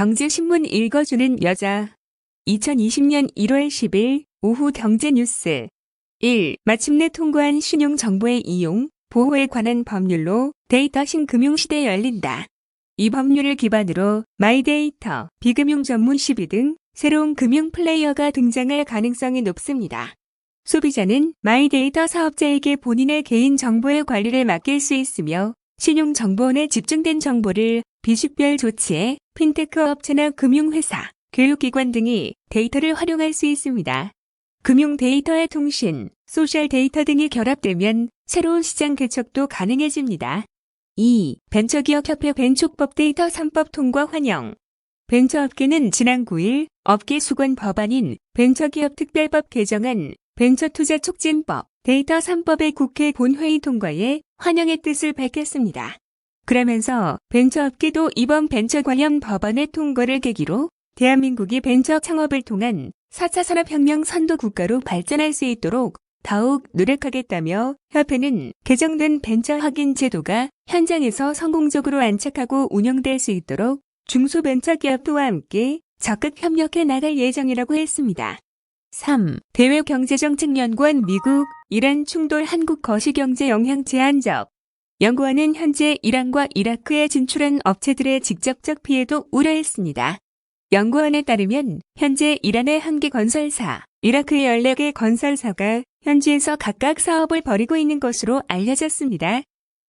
경제신문 읽어주는 여자. 2020년 1월 10일 오후 경제뉴스. 1. 마침내 통과한 신용정보의 이용, 보호에 관한 법률로 데이터 신금융시대 열린다. 이 법률을 기반으로 마이데이터, 비금융 전문 시비 등 새로운 금융 플레이어가 등장할 가능성이 높습니다. 소비자는 마이데이터 사업자에게 본인의 개인 정보의 관리를 맡길 수 있으며 신용정보원에 집중된 정보를 비식별 조치에 핀테크 업체나 금융회사, 교육기관 등이 데이터를 활용할 수 있습니다. 금융 데이터의 통신, 소셜 데이터 등이 결합되면 새로운 시장 개척도 가능해집니다. 2. 벤처기업협회 벤촉법 데이터 3법 통과 환영. 벤처업계는 지난 9일 업계 수건 법안인 벤처기업 특별법 개정안 벤처투자 촉진법 데이터 3법의 국회 본회의 통과에 환영의 뜻을 밝혔습니다. 그러면서 벤처업계도 이번 벤처 관련 법안의 통과를 계기로 대한민국이 벤처 창업을 통한 4차 산업혁명 선도 국가로 발전할 수 있도록 더욱 노력하겠다며 협회는 개정된 벤처 확인 제도가 현장에서 성공적으로 안착하고 운영될 수 있도록 중소벤처기업부와 함께 적극 협력해 나갈 예정이라고 했습니다. 3. 대외경제정책연구원 미국, 이란 충돌 한국 거시경제 영향 제한적 연구원은 현재 이란과 이라크에 진출한 업체들의 직접적 피해도 우려했습니다. 연구원에 따르면 현재 이란의 한 개 건설사, 이라크의 14개 건설사가 현지에서 각각 사업을 벌이고 있는 것으로 알려졌습니다.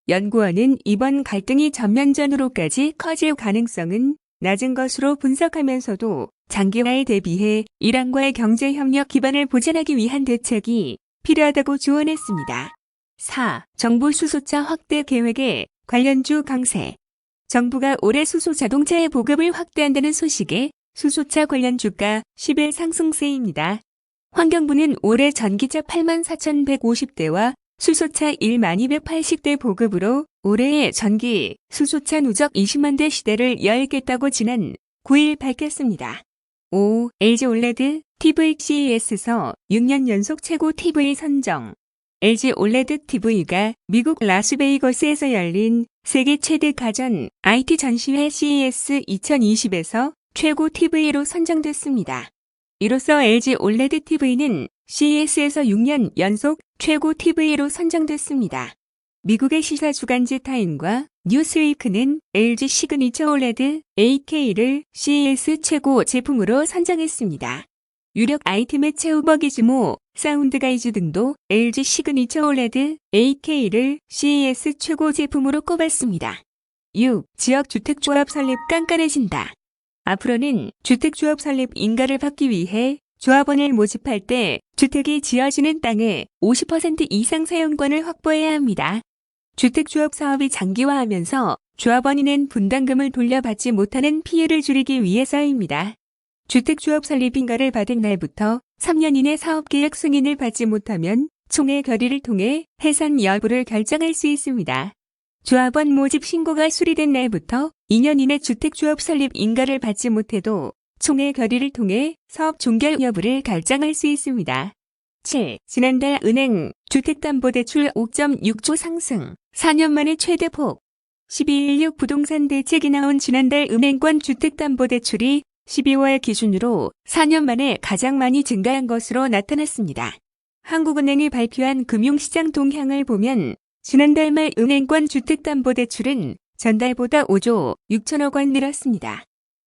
연구원은 이번 갈등이 전면전으로까지 커질 가능성은 낮은 것으로 분석하면서도 장기화에 대비해 이란과의 경제협력 기반을 보존하기 위한 대책이 필요하다고 조언했습니다. 4. 정부 수소차 확대 계획에 관련주 강세. 정부가 올해 수소 자동차의 보급을 확대한다는 소식에 수소차 관련 주가 10일 상승세입니다. 환경부는 올해 전기차 8만 4,150대와 수소차 1만 280대 보급으로 올해의 전기, 수소차 누적 20만 대 시대를 열겠다고 지난 9일 밝혔습니다. 5. LG 올레드 TV CES에서 6년 연속 최고 TV 선정. LG 올레드 TV가 미국 라스베이거스에서 열린 세계 최대 가전 IT 전시회 CES 2020에서 최고 TV로 선정됐습니다. 이로써 LG 올레드 TV는 CES에서 6년 연속 최고 TV로 선정됐습니다. 미국의 시사 주간지 타임과 뉴스위크는 LG 시그니처 올레드 AK를 CES 최고 제품으로 선정했습니다. 유력 IT 매체 우버기즈모, 사운드가이즈 등도 LG 시그니처 올레드 AK를 CES 최고 제품으로 꼽았습니다. 6. 지역 주택조합 설립 깐깐해진다. 앞으로는 주택조합 설립 인가를 받기 위해 조합원을 모집할 때 주택이 지어지는 땅의 50% 이상 사용권을 확보해야 합니다. 주택조합 사업이 장기화하면서 조합원이 낸 분담금을 돌려받지 못하는 피해를 줄이기 위해서입니다. 주택조합 설립 인가를 받은 날부터 3년 이내 사업계약 승인을 받지 못하면 총회 결의를 통해 해산 여부를 결정할 수 있습니다. 조합원 모집 신고가 수리된 날부터 2년 이내 주택조합 설립 인가를 받지 못해도 총회 결의를 통해 사업 종결 여부를 결정할 수 있습니다. 7. 지난달 은행 주택담보대출 5.6조 상승 4년 만에 최대폭 12.16 부동산 대책이 나온 지난달 은행권 주택담보대출이 12월 기준으로 4년 만에 가장 많이 증가한 것으로 나타났습니다. 한국은행이 발표한 금융시장 동향을 보면 지난달 말 은행권 주택담보대출은 전달보다 5조 6천억 원 늘었습니다.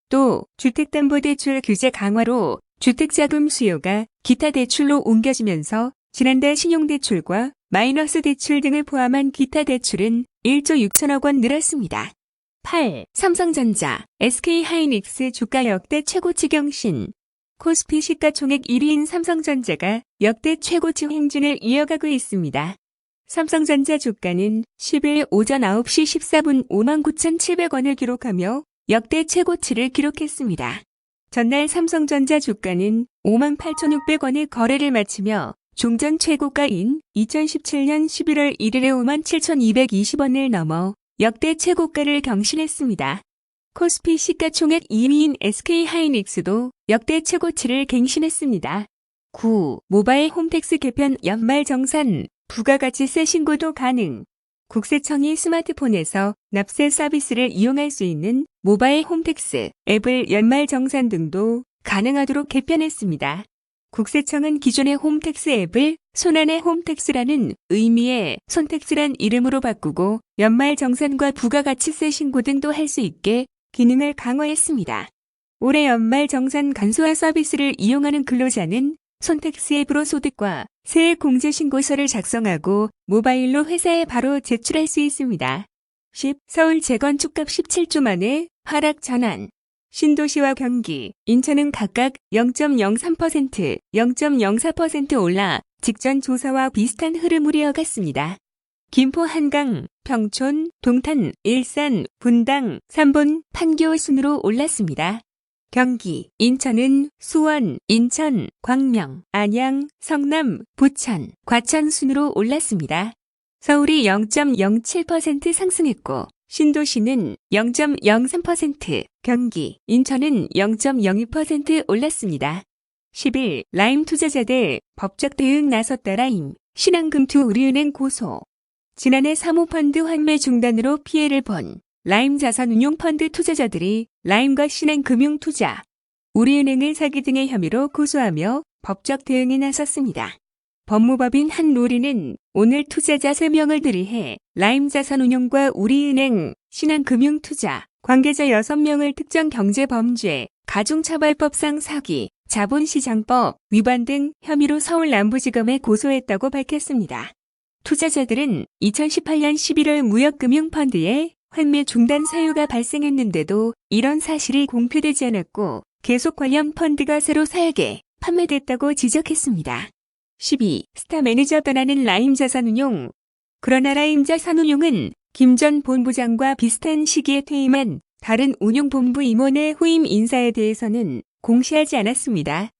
또 주택담보대출 규제 강화로 주택자금 수요가 기타 대출로 옮겨지면서 지난달 신용대출과 마이너스 대출 등을 포함한 기타 대출은 1조 6천억 원 늘었습니다. 8. 삼성전자, SK하이닉스 주가 역대 최고치 경신. 코스피 시가총액 1위인 삼성전자가 역대 최고치 행진을 이어가고 있습니다. 삼성전자 주가는 10일 오전 9시 14분 59,700원을 기록하며 역대 최고치를 기록했습니다. 전날 삼성전자 주가는 58,600원의 거래를 마치며 종전 최고가인 2017년 11월 1일에 57,220원을 넘어 역대 최고가를 경신했습니다. 코스피 시가총액 2위인 SK하이닉스도 역대 최고치를 갱신했습니다. 9. 모바일 홈택스 개편 연말 정산, 부가가치세 신고도 가능. 국세청이 스마트폰에서 납세 서비스를 이용할 수 있는 모바일 홈택스 앱을 연말 정산 등도 가능하도록 개편했습니다. 국세청은 기존의 홈택스 앱을 손안의 홈택스라는 의미의 손택스란 이름으로 바꾸고 연말 정산과 부가가치세 신고 등도 할 수 있게 기능을 강화했습니다. 올해 연말 정산 간소화 서비스를 이용하는 근로자는 손택스 앱으로 소득과 세액 공제 신고서를 작성하고 모바일로 회사에 바로 제출할 수 있습니다. 10. 서울 재건축값 17주 만에 하락 전환. 신도시와 경기, 인천은 각각 0.03%, 0.04% 올라 직전 조사와 비슷한 흐름으로 이어갔습니다. 김포 한강, 평촌, 동탄, 일산, 분당, 삼본, 판교 순으로 올랐습니다. 경기, 인천은 수원, 인천, 광명, 안양, 성남, 부천, 과천 순으로 올랐습니다. 서울이 0.07% 상승했고 신도시는 0.03%, 경기, 인천은 0.02% 올랐습니다. 10일 라임 투자자들 법적 대응 나섰다 라임, 신한금투 우리은행 고소. 지난해 사모펀드 환매 중단으로 피해를 본 라임 자산운용펀드 투자자들이 라임과 신한금융투자, 우리은행을 사기 등의 혐의로 고소하며 법적 대응에 나섰습니다. 법무법인 한 로리는 오늘 투자자 3명을 들이해 라임 자산운용과 우리은행, 신한금융투자, 관계자 6명을 특정 경제범죄, 가중처벌법상 사기, 자본시장법 위반 등 혐의로 서울 남부지검에 고소했다고 밝혔습니다. 투자자들은 2018년 11월 무역금융펀드에 환매 중단 사유가 발생했는데도 이런 사실이 공표되지 않았고 계속 관련 펀드가 새로 사약에 판매됐다고 지적했습니다. 12. 스타 매니저 떠나는 라임 자산 운용. 그러나 라임 자산 운용은 김 전 본부장과 비슷한 시기에 퇴임한 다른 운용본부 임원의 후임 인사에 대해서는 공시하지 않았습니다.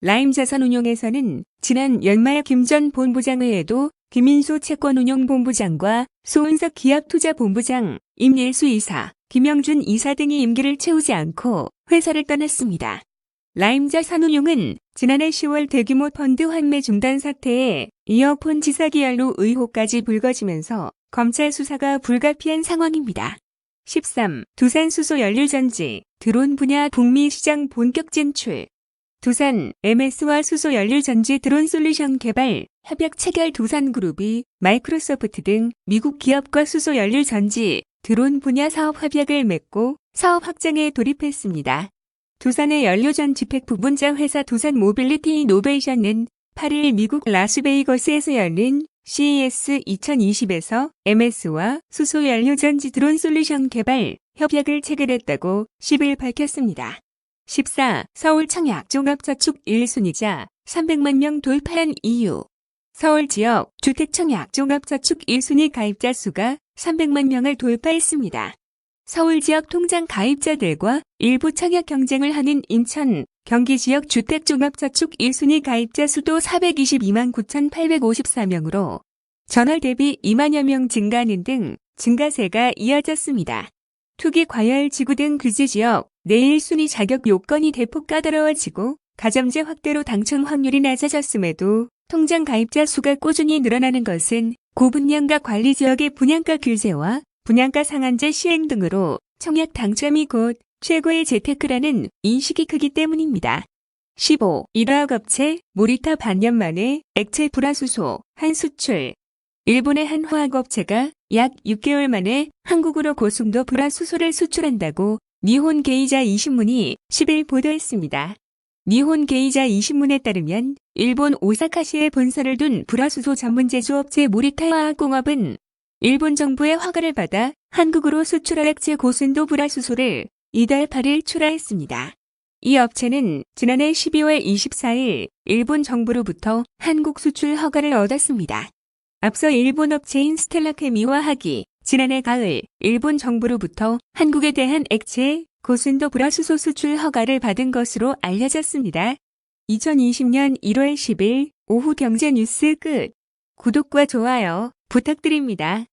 라임 자산 운용에서는 지난 연말 김 전 본부장 외에도 김인수 채권운용본부장과 소은석 기업투자본부장, 임일수 이사, 김영준 이사 등이 임기를 채우지 않고 회사를 떠났습니다. 라임자 산운용은 지난해 10월 대규모 펀드 환매 중단 사태에 이어폰 지사기열로 의혹까지 불거지면서 검찰 수사가 불가피한 상황입니다. 13. 두산 수소 연료전지, 드론 분야 북미 시장 본격 진출. 두산, MS와 수소 연료전지 드론 솔루션 개발, 협약 체결 두산그룹이 마이크로소프트 등 미국 기업과 수소 연료전지, 드론 분야 사업 협약을 맺고 사업 확장에 돌입했습니다. 두산의 연료전 지팩 부분자 회사 두산 모빌리티 이노베이션은 8일 미국 라스베이거스에서 열린 CES 2020에서 MS와 수소 연료전지 드론 솔루션 개발 협약을 체결했다고 10일 밝혔습니다. 14. 서울 청약 종합저축 1순위자 300만 명 돌파한 이유 서울 지역 주택 청약 종합저축 1순위 가입자 수가 300만 명을 돌파했습니다. 서울 지역 통장 가입자들과 일부 청약 경쟁을 하는 인천, 경기 지역 주택종합저축 1순위 가입자 수도 422만 9,854명으로 전월 대비 2만여 명 증가하는 등 증가세가 이어졌습니다. 투기 과열 지구 등 규제 지역 내일 순위 자격 요건이 대폭 까다로워지고 가점제 확대로 당첨 확률이 낮아졌음에도 통장 가입자 수가 꾸준히 늘어나는 것은 고분양가 관리 지역의 분양가 규제와 분양가 상한제 시행 등으로 청약 당첨이 곧 최고의 재테크라는 인식이 크기 때문입니다. 15. 일화학 업체 모리타 반년 만에 액체 불화수소 한 수출 일본의 한 화학 업체가 약 6개월 만에 한국으로 고순도 불화수소를 수출한다고 니혼 게이자 20문이 10일 보도했습니다. 니혼 게이자 20문에 따르면 일본 오사카시에 본사를 둔 불화수소 전문 제조업체 모리타 화학공업은 일본 정부의 허가를 받아 한국으로 수출할 액체 고순도 불화수소를 이달 8일 출하했습니다. 이 업체는 지난해 12월 24일 일본 정부로부터 한국 수출 허가를 얻었습니다. 앞서 일본 업체인 스텔라케미와 하기, 지난해 가을 일본 정부로부터 한국에 대한 액체 고순도 불화수소 수출 허가를 받은 것으로 알려졌습니다. 2020년 1월 10일 오후 경제 뉴스 끝. 구독과 좋아요 부탁드립니다.